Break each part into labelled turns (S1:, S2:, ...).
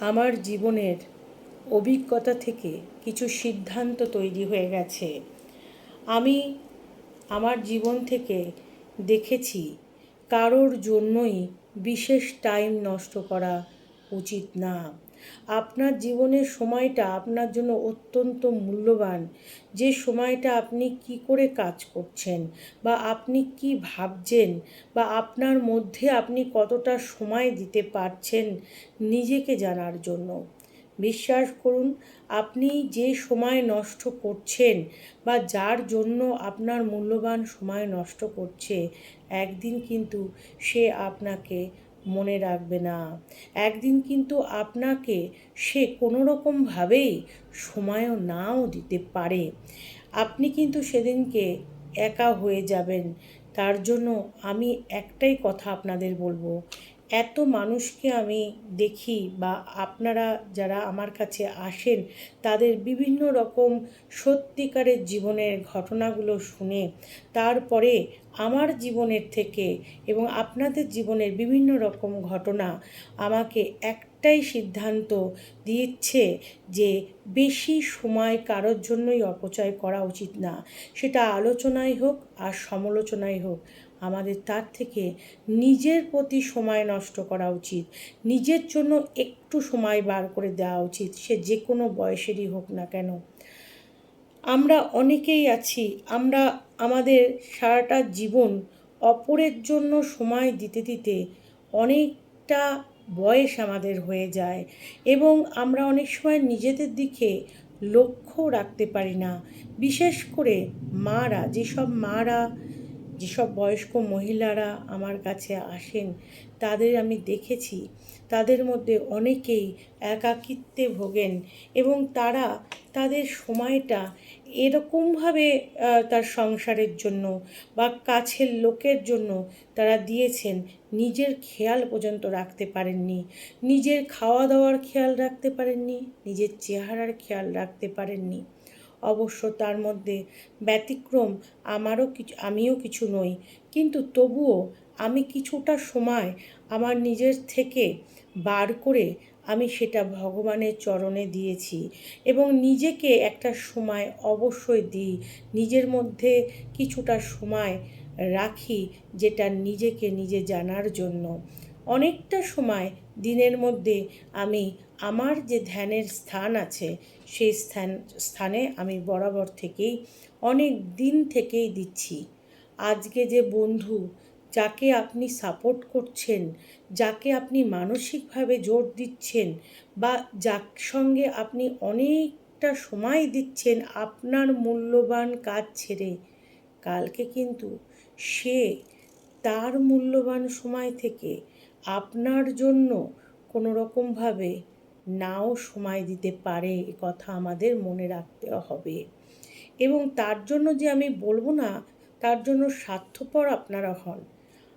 S1: আমার জীবনের অভিজ্ঞতা থেকে কিছু সিদ্ধান্ত তৈরি হয়ে গেছে। আমি আমার জীবন থেকে দেখেছি কারোর জন্যই বিশেষ টাইম নষ্ট করা উচিত না। আপনার জীবনের সময়টা আপনার জন্য অত্যন্ত মূল্যবান। যে সময়টা আপনি কি করে কাজ করছেন বা আপনি কি ভাবছেন বা আপনার মধ্যে আপনি কতটা সময় দিতে পারছেন নিজেকে জানার জন্য। বিশ্বাস করুন, আপনি যে সময় নষ্ট করছেন বা যার জন্য আপনার মূল্যবান সময় নষ্ট করছে, একদিন কিন্তু সে আপনাকে মনে রাখবে না। একদিন কিন্তু আপনাকে সে কোনো রকমভাবেই সময়ও নাও দিতে পারে। আপনি কিন্তু সেদিনকে একা হয়ে যাবেন। তার জন্য আমি একটাই কথা আপনাদের বলব। এত মানুষকে আমি দেখি বা আপনারা যারা আমার কাছে আসেন, তাদের বিভিন্ন রকম সত্যিকারের জীবনের ঘটনাগুলো শুনে, তারপরে আমার জীবনের থেকে এবং আপনাদের জীবনের বিভিন্ন রকম ঘটনা আমাকে একটাই সিদ্ধান্ত দিচ্ছে যে বেশি সময় কারোর জন্যই অপচয় করা উচিত না। সেটা আলোচনাই হোক আর সমালোচনাই হোক। আমাদের তার থেকে নিজের প্রতি সময় নষ্ট করা উচিত। নিজের জন্য একটু সময় বার করে দেওয়া উচিত, সে যে কোনো বয়সেরই হোক না কেন। আমরা অনেকেই আছি, আমরা আমাদের সারাটা জীবন অপরের জন্য সময় দিতে দিতে অনেকটা বয়স আমাদের হয়ে যায় এবং আমরা অনেক সময় নিজেদের দিকে লক্ষ্য রাখতে পারি না। বিশেষ করে মারা, যেসব মারা যেসব বয়স্ক মহিলারা আমার কাছে আসেন, তাদের আমি দেখেছি। তাদের মধ্যে অনেকেই একাকিত্বে ভোগেন এবং তারা তাদের সময়টা এরকমভাবে তার সংসারের জন্য বা কাছের লোকের জন্য তারা দিয়েছেন। নিজের খেয়াল পর্যন্ত রাখতে পারেননি। নিজের খাওয়া দাওয়ার খেয়াল রাখতে পারেননি। নিজের চেহারার খেয়াল রাখতে পারেননি। অবশ্য তার মধ্যে ব্যতিক্রম আমারও কিছু, আমিও কিছু নই। কিন্তু তবুও আমি কিছুটা সময় আমার নিজের থেকে বার করে আমি সেটা ভগবানের চরণে দিয়েছি এবং নিজেকে একটা সময় অবশ্যই দিই। নিজের মধ্যে কিছুটা সময় রাখি যেটা নিজেকে নিজে জানার জন্য। অনেকটা সময় দিনের মধ্যে আমি আমার যে ধ্যানের স্থান আছে, সেই স্থান, স্থানে আমি বরাবর থেকেই, অনেক দিন থেকেই দিচ্ছি। আজকে যে বন্ধু, যাকে আপনি সাপোর্ট করছেন, যাকে আপনি মানসিকভাবে জোর দিচ্ছেন বা যার সঙ্গে আপনি অনেকটা সময় দিচ্ছেন আপনার মূল্যবান কাজ ছেড়ে, কালকে কিন্তু সে তার মূল্যবান সময় থেকে আপনার জন্য কোনো রকমভাবে নাও সময় দিতে পারে এ কথা আমাদের মনে রাখতে হবে। এবং তার জন্য যে আমি বলব না, তার জন্য স্বার্থপর আপনারা হন।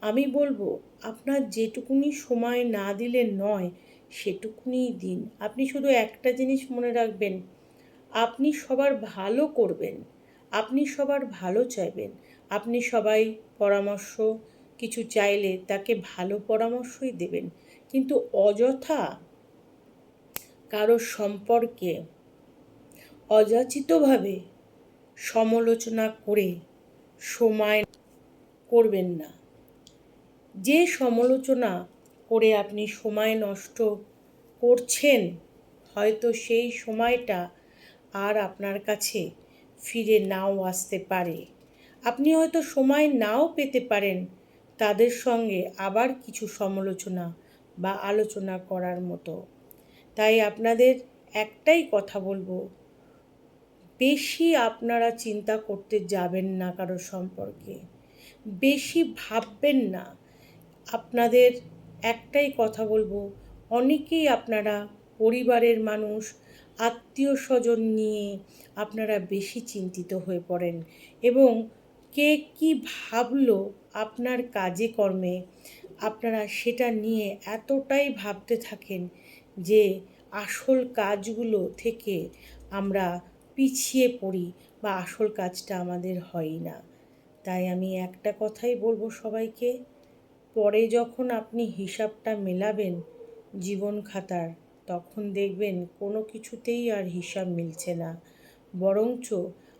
S1: আমি বলব, আপনার যেটুকুনি সময় না দিলে নয় সেটুকুনিই দিন। আপনি শুধু একটা জিনিস মনে রাখবেন, আপনি সবার ভালো করবেন, আপনি সবার ভালো চাইবেন, আপনি সবাই পরামর্শ কিছু চাইলে তাকে ভালো পরামর্শই দেবেন। কিন্তু অযথা কারও সম্পর্কে অযাচিতভাবে সমালোচনা করে সময় করবেন না। যে সমালোচনা করে আপনি সময় নষ্ট করছেন, হয়তো সেই সময়টা আর আপনার কাছে ফিরে নাও আসতে পারে। আপনি হয়তো সময় নাও পেতে পারেন তাদের সঙ্গে আবার কিছু সমালোচনা বা আলোচনা করার মতো। তাই আপনাদের একটাই কথা বলব, বেশি আপনারা চিন্তা করতে যাবেন না কারও সম্পর্কে। বেশি ভাববেন না। আপনাদের একটাই কথা বলব, অনেকেই আপনারা পরিবারের মানুষ, আত্মীয় স্বজন নিয়ে আপনারা বেশি চিন্তিত হয়ে পড়েন এবং কে কি ভাবলো আপনার কাজে কর্মে? আপনারা সেটা নিয়ে এতটাই ভাবতে থাকেন যে আসল কাজগুলো থেকে আমরা পিছিয়ে পড়ি বা আসল কাজটা আমাদের হয়ই না। তাই আমি একটা কথাই বলব সবাইকে, পরে যখন আপনি হিসাবটা মেলাবেন জীবন খাতার, তখন দেখবেন কোনো কিছুতেই আর হিসাব মিলছে না। বরঞ্চ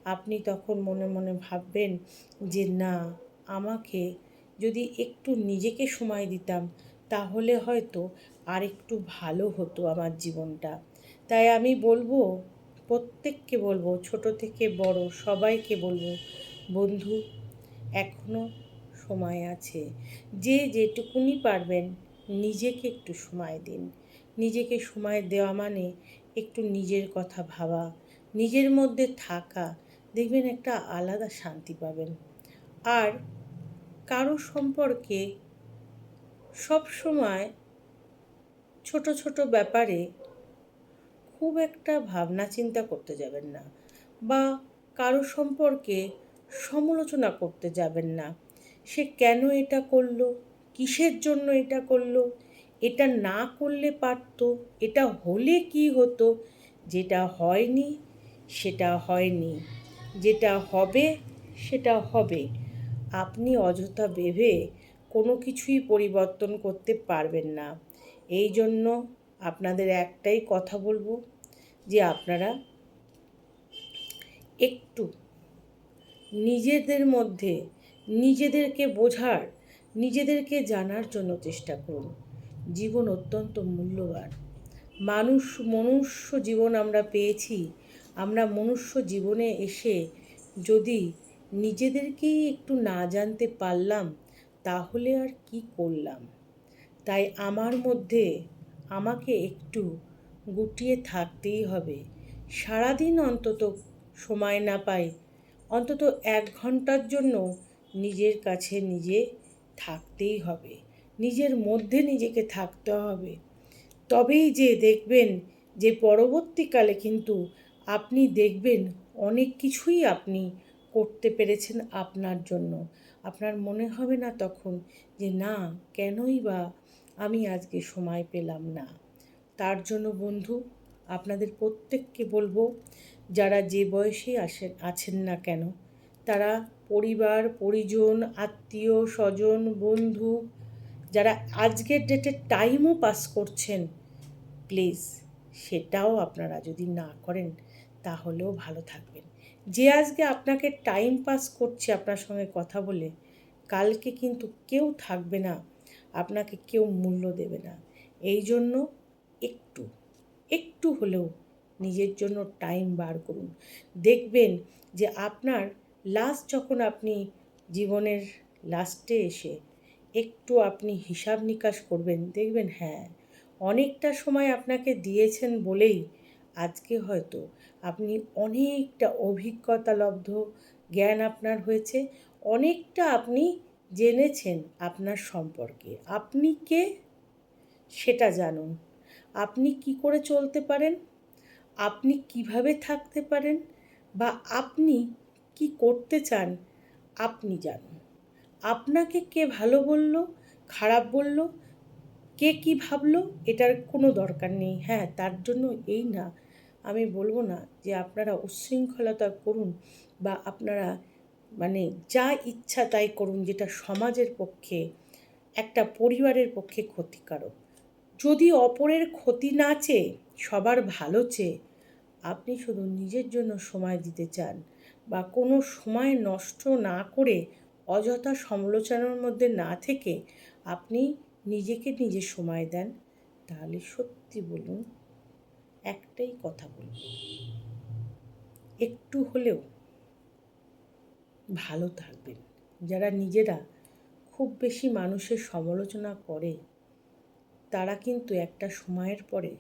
S1: আপনি তখন মনে মনে ভাববেন যে, না, আমাকে যদি একটু নিজেকে সময় দিতাম, তাহলে হয়তো আর একটু ভালো হতো আমার জীবনটা। তাই আমি বলব, প্রত্যেককে বলব, ছোট থেকে বড় সবাইকে বলব, বন্ধু এখনও সময় আছে। যে যেটুকুনি পারবেন, নিজেকে একটু সময় দিন। নিজেকে সময় দেওয়া মানে একটু নিজের কথা ভাবা, নিজের মধ্যে থাকা দেখবেন একটা আলাদা শান্তি পাবেন। আর কারও সম্পর্কে সব সময় ছোট ছোট ব্যাপারে খুব একটা ভাবনা চিন্তা করতে যাবেন না বা কারও সম্পর্কে সমালোচনা করতে যাবেন না। সে কেন এটা করল? কিসের জন্য এটা করল? এটা না করলে পারতো? এটা হলে কি হতো? যেটা হয়নি, সেটা হয়নি। যেটা হবে, সেটা হবে। আপনি অযথা ভেবে কোনো কিছুই পরিবর্তন করতে পারবেন না। এই জন্য আপনাদের একটাই কথা বলব, যে আপনারা একটু নিজেদের মধ্যে নিজেদেরকে বোঝার, নিজেদেরকে জানার জন্য চেষ্টা করুন। জীবন অত্যন্ত মূল্যবান। মানুষ, মনুষ্য জীবন আমরা পেয়েছি আমরা মনুষ্য জীবনে এসে যদি নিজেদেরকেই একটু না জানতে পারলাম, তাহলে আর কি করলাম? তাই আমার মধ্যে আমাকে একটু গুটিয়ে থাকতেই হবে। সারাদিন অন্তত সময় না পাই, অন্তত এক ঘণ্টার জন্য নিজের কাছে নিজে থাকতেই হবে। নিজের মধ্যে নিজেকে থাকতে হবে। তবেই যে দেখবেন যে পরবর্তীকালে কিন্তু আপনি দেখবেন অনেক কিছুই আপনি করতে পেরেছেন আপনার জন্য। আপনার মনে হবে না তখন যে, না, কেনই বা আমি আজকে সময় পেলাম না? তার জন্য বন্ধু, আপনাদের প্রত্যেককে বলব, যারা যে বয়সেই আসেন, আছেন না কেন, তারা পরিবার, পরিজন, আত্মীয়, স্বজন, বন্ধু, যারা আজকের ডেটে টাইমও পাস করছেন প্লিজ সেটাও আপনারা যদি না করেন তাহলেও ভালো থাকবেন। যে আজকে আপনাকে টাইম পাস করছে আপনার সঙ্গে কথা বলে, কালকে কিন্তু কেউ থাকবে না, আপনাকে কেউ মূল্য দেবে না। এই জন্য একটু একটু হলেও নিজের জন্য টাইম বার করুন। দেখবেন যে আপনার লাস্ট যখন আপনি জীবনের লাস্টে এসে একটু আপনি হিসাব নিকাশ করবেন, দেখবেন হ্যাঁ অনেকটা সময় আপনাকে দিয়েছেন বলেই আজকে হয়তো আপনি অনেকটা অভিজ্ঞতালব্ধ জ্ঞান আপনার হয়েছে, অনেকটা আপনি জেনেছেন আপনার সম্পর্কে। আপনি কে? সেটা জানুন। আপনি কি করে চলতে পারেন? আপনি কীভাবে থাকতে পারেন? বা আপনি কি করতে চান? আপনি জানুন। আপনাকে কে ভালো বলল, খারাপ বলল? কে কি ভাবলো এটার কোনো দরকার নেই। হ্যাঁ তার জন্য এই না। আমি বলব না যে আপনারা উচ্ছৃঙ্খলতা করুন বা আপনারা মানে যা ইচ্ছা তাই করুন যেটা সমাজের পক্ষে, একটা পরিবারের পক্ষে ক্ষতিকারক। যদি অপরের ক্ষতি না চেয়ে, সবার ভালো চেয়ে আপনি শুধু নিজের জন্য সময় দিতে চান বা কোনো সময় নষ্ট না করে অযথা সমালোচনার মধ্যে না থেকে আপনি নিজেকে নিজে সময় দেন, তাহলে সত্যি বলুন একটাই কথা বলব। একটু হলেও ভালো থাকবেন। যারা নিজেরা খুব বেশি মানুষের সমালোচনা করে, তারা কিন্তু একটা সময়ের পরে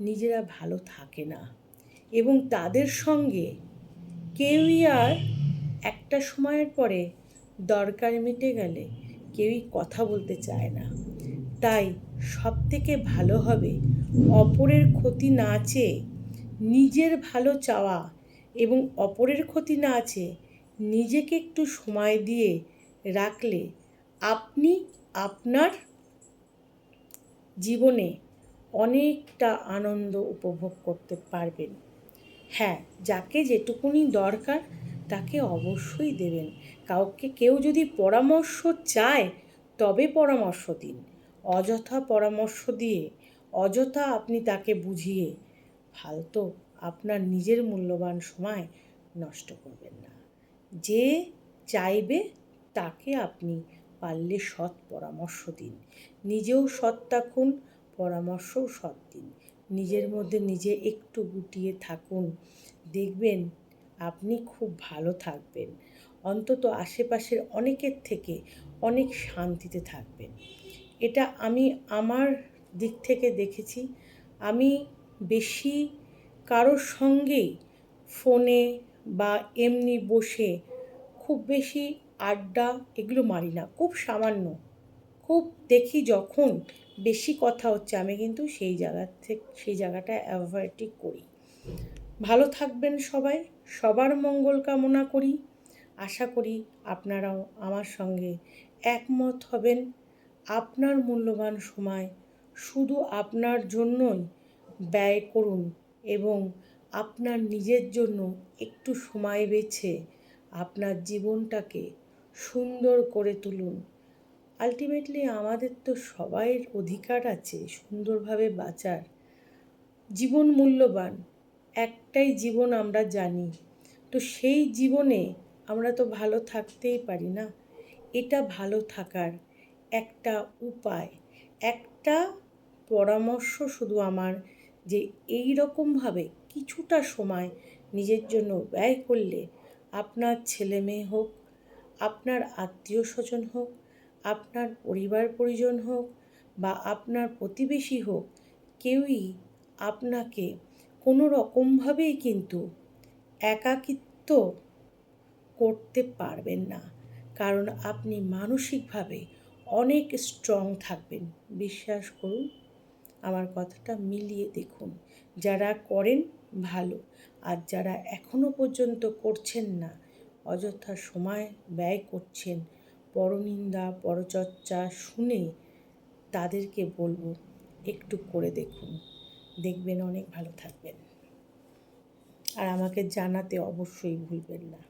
S1: নিজেরা ভালো থাকে না। এবং তাদের সঙ্গে কেউই আর একটা সময়ের পরে দরকার মিটে গেলে কেউই কথা বলতে চায় না। তাই সব থেকে ভালো হবে অপরের ক্ষতি না চেয়ে নিজের ভালো চাওয়া এবং অপরের ক্ষতি না চেয়ে নিজেকে একটু সময় দিয়ে রাখলে আপনি আপনার জীবনে অনেকটা আনন্দ উপভোগ করতে পারবেন। হ্যাঁ যাকে যেটুকুনি দরকার তাকে অবশ্যই দেবেন। কাউকে কেউ যদি পরামর্শ চায়, তবে পরামর্শ দিন। অযথা পরামর্শ দিয়ে, অযথা আপনি তাকে বুঝিয়ে ফালতু আপনার নিজের মূল্যবান সময় নষ্ট করবেন না। যে চাইবে, তাকে আপনি পারলে সৎ পরামর্শ দিন। নিজেও সৎ থাকুন, পরামর্শও সৎ দিন। নিজের মধ্যে নিজে একটু গুটিয়ে থাকুন। দেখবেন আপনি খুব ভালো থাকবেন। অন্তত আশেপাশের অনেকের থেকে অনেক শান্তিতে থাকবেন। এটা আমি আমার দিক থেকে দেখেছি। আমি বেশি কারোর সঙ্গেই ফোনে বা এমনি বসে খুব বেশি আড্ডা এগুলো মারি না। খুব সামান্য। খুব দেখি যখন বেশি কথা হচ্ছে আমি কিন্তু সেই জায়গার থেকে, সেই জায়গাটা অ্যাভয়েডই করি। ভালো থাকবেন সবাই। সবার মঙ্গল কামনা করি। আশা করি আপনারাও আমার সঙ্গে একমত হবেন। আপনার মূল্যবান সময় শুধু আপনার জন্যই ব্যয় করুন এবং আপনার নিজের জন্য একটু সময় বেছে আপনার জীবনটাকে সুন্দর করে তুলুন। আলটিমেটলি আমাদের তো সবাইয়ের অধিকার আছে সুন্দরভাবে বাঁচার। জীবন মূল্যবান। একটাই জীবন আমরা জানি। তো সেই জীবনে আমরা তো ভালো থাকতেই পারি না। এটা ভালো থাকার একটা উপায়, একটা পরামর্শ শুধু আমার যে এই রকমভাবে কিছুটা সময় নিজের জন্য ব্যয় করলে আপনার ছেলে মেয়ে হোক, আপনার আত্মীয় স্বজন হোক, আপনার পরিবার পরিজন হোক বা আপনার প্রতিবেশী হোক, কেউই আপনাকে কোনো রকমভাবেই কিন্তু একাকিত্ব করতে পারবেন না। কারণ আপনি মানসিকভাবে অনেক স্ট্রং থাকবেন। বিশ্বাস করুন, আমার কথাটা মিলিয়ে দেখুন। যারা করেন, ভালো। আর যারা এখনও পর্যন্ত করছেন না, অযথা সময় ব্যয় করছেন, পরনিন্দা, পরচর্চা শুনে তাদেরকে বলব, একটু করে দেখুন। দেখবেন অনেক ভালো থাকবেন। আর আমাকে জানাতে অবশ্যই ভুলবেন না।